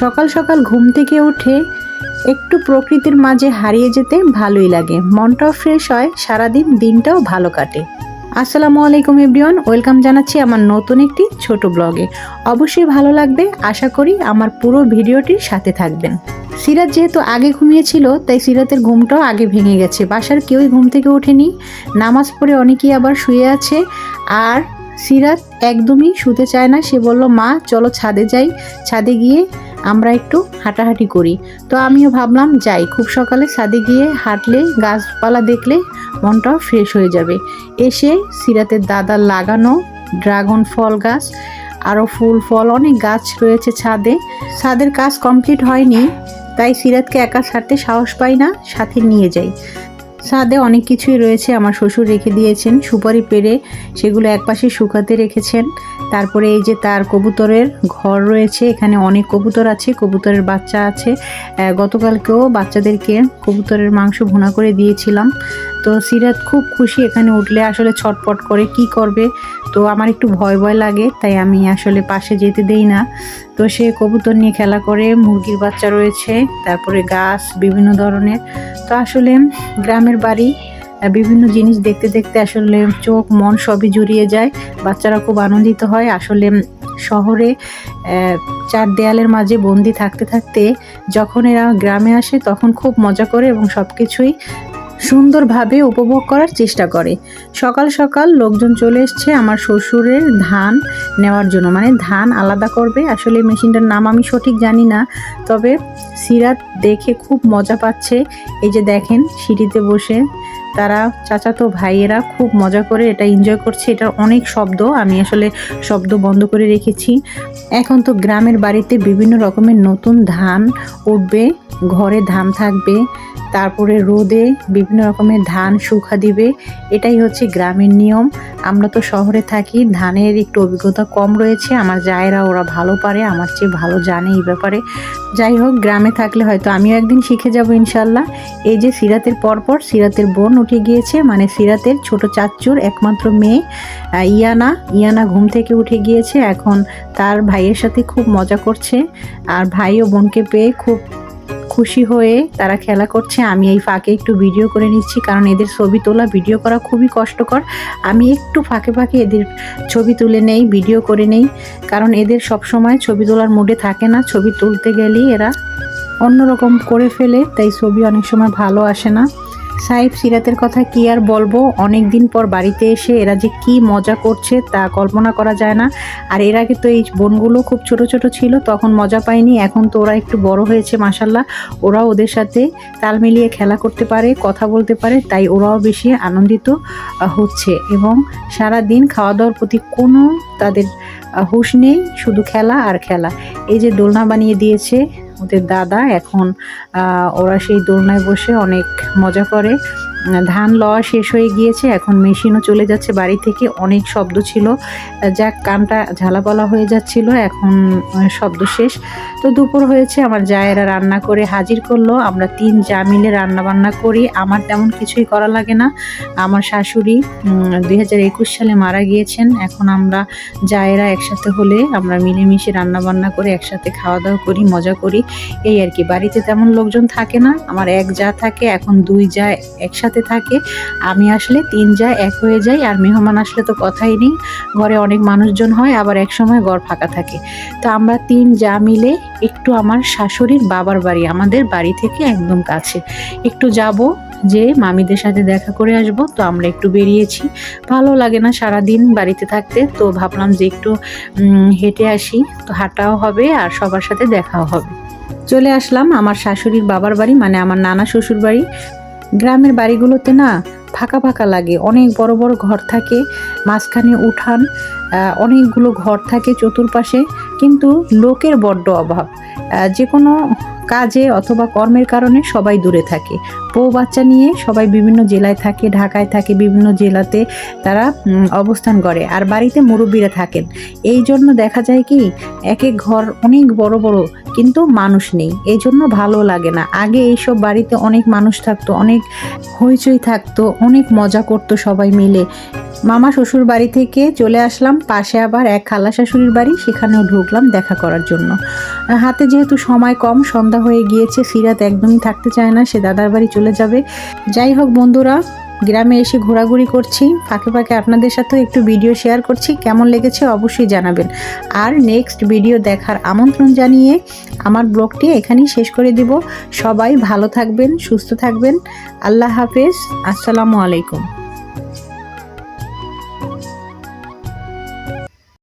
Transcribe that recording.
সকাল সকাল ঘুম থেকে উঠে একটু প্রকৃতির মাঝে হারিয়ে যেতে ভালোই লাগে। মনটাও ফ্রেশ হয়, সারাদিন দিনটাও ভালো কাটে। আসসালামু আলাইকুম এভরিওয়ান, ওয়েলকাম জানাচ্ছি আমার নতুন একটি ছোট ব্লগে। অবশ্যই ভালো লাগবে, আশা করি আমার পুরো ভিডিওটির সাথে থাকবেন। সিরাত যেহেতু আগে ঘুমিয়েছিল, তাই সিরাতের ঘুমটাও আগে ভেঙে গেছে। বাসার কেউই ঘুম থেকে ওঠেনি, নামাজ পড়ে অনেকেই আবার শুয়ে আছে, আর সিরাত একদমই শুতে চায় না। সে বলল, মা, চলো ছাদে যাই। ছাদে গিয়ে আমরা একটু হাঁটাহাঁটি করি। তো আমিও ভাবলাম, যাই, খুব সকালে ছাদে গিয়ে হাঁটলে, গাছপালা দেখলে মনটাও ফ্রেশ হয়ে যাবে। এসে সিরাতের দাদার লাগানো ড্রাগন ফল গাছ, আরও ফুল ফল, অনেক গাছ রয়েছে ছাদে। ছাদের কাজ কমপ্লিট হয়নি, তাই সিরাতকে একা ছাড়তে সাহস পাই না, সাথে নিয়ে যাই। ছাদে অনেক কিছুই রয়েছে। আমার শ্বশুর রেখে দিয়েছেন, সুপারি পেরে সেগুলো একপাশে শুকাতে রেখেছেন। তারপরে এই যে তার কবুতরের ঘর রয়েছে, এখানে অনেক কবুতর আছে, কবুতরের বাচ্চা আছে। গতকালকেও বাচ্চাদেরকে কবুতরের মাংস ভুনা করে দিয়েছিলাম। তো সিরাত খুব খুশি এখানে উঠলে, আসলে ছটপট করে কি করবে। তো আমার একটু ভয় ভয় লাগে, তাই আমি আসলে পাশে যেতে দেই না। তো সে কবুতর নিয়ে খেলা করে, মুরগির বাচ্চা রয়েছে, তারপরে গাছ, বিভিন্ন ধরনের। তো আসলে গ্রামের বাড়ি বিভিন্ন জিনিস দেখতে দেখতে আসলে চোখ, মন সবই জুড়িয়ে যায়। বাচ্চারা খুব আনন্দিত হয়। আসলে শহরে চার দেয়ালের মাঝে বন্দি থাকতে থাকতে যখন এরা গ্রামে আসে, তখন খুব মজা করে এবং সব কিছুই সুন্দরভাবে উপভোগ করার চেষ্টা করে। সকাল সকাল লোকজন চলে এসছে আমার শ্বশুরের ধান নেওয়ার জন্য। মানে ধান আলাদা করবে। আসলে মেশিনটার নাম আমি সঠিক জানি না। তবে সিরাত দেখে খুব মজা পাচ্ছে। এই যে দেখেন সিঁড়িতে বসে তারা চাচাতো ভাইয়েরা খুব মজা করে এটা এনজয় করছে। এটার অনেক শব্দ আমি আসলে শব্দ বন্ধ করে রেখেছি। এখন তো গ্রামের বাড়িতে বিভিন্ন রকমের নতুন ধান উঠবে, ঘরে ধান থাকবে, তারপরে রোদে বিভিন্ন রকমের ধান শুকা দিবে, এটাই হচ্ছে গ্রামের নিয়ম। আমরা তো শহরে থাকি, ধানের একটু অভিজ্ঞতা কম রয়েছে, আমার জায়েরা ওরা ভালো পারে, আমার চেয়ে ভালো জানে এই ব্যাপারে। যাই হোক, গ্রামে থাকলে হয়তো আমিও একদিন শিখে যাব ইনশাল্লাহ। এই যে সিরাতের পরপর, সিরাতের বোন উঠে গিয়েছে মানে সিরাতের ছোট চাচ্চুর একমাত্র মেয়ে ইয়ানা। ইয়ানা ঘুম থেকে উঠে গিয়েছে, এখন তার ভাইয়ের সাথে খুব মজা করছে, আর ভাই ও বোনকে পেয়ে খুব খুশি হয়ে তারা খেলা করছে। আমি এই ফাঁকে একটু ভিডিও করে নিচ্ছি, কারণ এদের ছবি তোলা ভিডিও করা খুবই কষ্টকর। আমি একটু ফাঁকে ফাঁকে এদের ছবি তুলে নেই ভিডিও করে নেই, কারণ এদের সব সময় ছবি তোলার মুডে থাকে না। ছবি তুলতে গেলেই এরা অন্যরকম করে ফেলে, তাই ছবি অনেক সময় ভালো আসে না। সাইফ সিরাতের কথা কি আর বলব? অনেক দিন পর বাড়িতে এসে এরা যে কি মজা করছে তা কল্পনা করা যায় না। আর এর আগে তো এই বোনগুলো খুব ছোট ছোট ছিল, তখন মজা পায়নি। এখন তো ওরা একটু বড় হয়েছে মাসাল্লাহ ওরা ওদের সাথে তাল মিলিয়ে খেলা করতে পারে, কথা বলতে পারে, তাই ওরাও বেশি আনন্দিত হচ্ছে। এবং সারা দিন খাওয়া দাওয়ার প্রতি কোনো তাদের হুঁশ নেই, শুধু খেলা আর খেলা। এই যে দোলনা বানিয়ে দিয়েছে ওদের দাদা। এখন ওরা সেই দোলনায় বসে অনেক মজা করে। ধান লওয়া শেষ হয়ে গিয়েছে, এখন মেশিনও চলে যাচ্ছে বাড়ি থেকে, অনেক শব্দ ছিল। যাক, কানটা ঝালাপালা হয়ে যাচ্ছিল, এখন শব্দ শেষ। তো দুপুর হয়েছে, আমার জায়েরা রান্না করে হাজির করল, আমরা তিন যা মিলে রান্নাবান্না করি, আমার তেমন কিছুই করা লাগে না। আমার শাশুড়ি দুই হাজার একুশ সালে মারা গিয়েছেন, এখন আমরা জায়েরা একসাথে হলে আমরা মিলেমিশে রান্নাবান্না করে একসাথে খাওয়া দাওয়া করি, মজা করি। এই আর কি, বাড়িতে তেমন লোকজন থাকে না, আমার এক যা থাকে, এখন দুই যা একসাথে থাকে। আমি আসলে তিন যা এক হয়ে যাই আর মেহমান আসলে তো কথাই নেই। ঘরে অনেক মানুষজন হয়, আবার এক সময় ঘর ফাঁকা থাকে। তো আমরা তিন যা মিলে একটু আমার শাশুড়ির বাবার বাড়ি, আমাদের বাড়ি থেকে একদম কাছে। একটু যাব যে মামিদের সাথে দেখা করে আসব। তো আমরা একটু বেরিয়েছি। ভালো লাগে না সারা দিন বাড়িতে থাকতে। তো ভাবলাম যে একটু হেঁটে আসি। তো হাঁটাও হবে আর সবার সাথে দেখাও হবে। চলে আসলাম আমার শাশুড়ির বাবার বাড়ি মানে আমার নানা শ্বশুর বাড়ি গ্রামের বাড়িগুলোতে না ফাঁকা ফাঁকা লাগে। অনেক বড় বড় ঘর থাকে, মাঝখানে উঠান অনেকগুলো ঘর থাকে চতুর্পাশে, কিন্তু লোকের বড্ড অভাব। যে কোনো কাজে অথবা কর্মের কারণে সবাই দূরে থাকে। বউ বাচ্চা নিয়ে সবাই বিভিন্ন জেলায় থাকে, ঢাকায় থাকে, বিভিন্ন জেলাতে তারা অবস্থান করে আর বাড়িতে মুরব্বীরা থাকেন। এই জন্য দেখা যায় কি এক এক ঘর অনেক বড় বড় কিন্তু মানুষ নেই। এই জন্য ভালো লাগে না। আগে এইসব বাড়িতে অনেক মানুষ থাকতো, অনেক হইচই থাকতো, অনেক মজা করতো সবাই মিলে। মামা শ্বশুর বাড়ি থেকে চলে আসলাম, পাশে আবার এক খালা শাশুড়ির বাড়ি, সেখানেও ঢুকলাম দেখা করার জন্য। হাতে যেহেতু সময় কম, সন্ধ্যা হয়ে গিয়েছে সিরাত একদমই থাকতে চায় না, সে দাদার বাড়ি চলে যাবে। যাই হোক বন্ধুরা, গ্রামে এসে ঘোরাঘুরি করছি, ফাঁকে ফাঁকে আপনাদের সাথেও একটু ভিডিও শেয়ার করছি, কেমন লেগেছে অবশ্যই জানাবেন। আর নেক্সট ভিডিও দেখার আমন্ত্রণ জানিয়ে আমার ব্লগটি এখানেই শেষ করে দিব। সবাই ভালো থাকবেন, সুস্থ থাকবেন। আল্লাহ হাফেজ, আসসালামু আলাইকুম।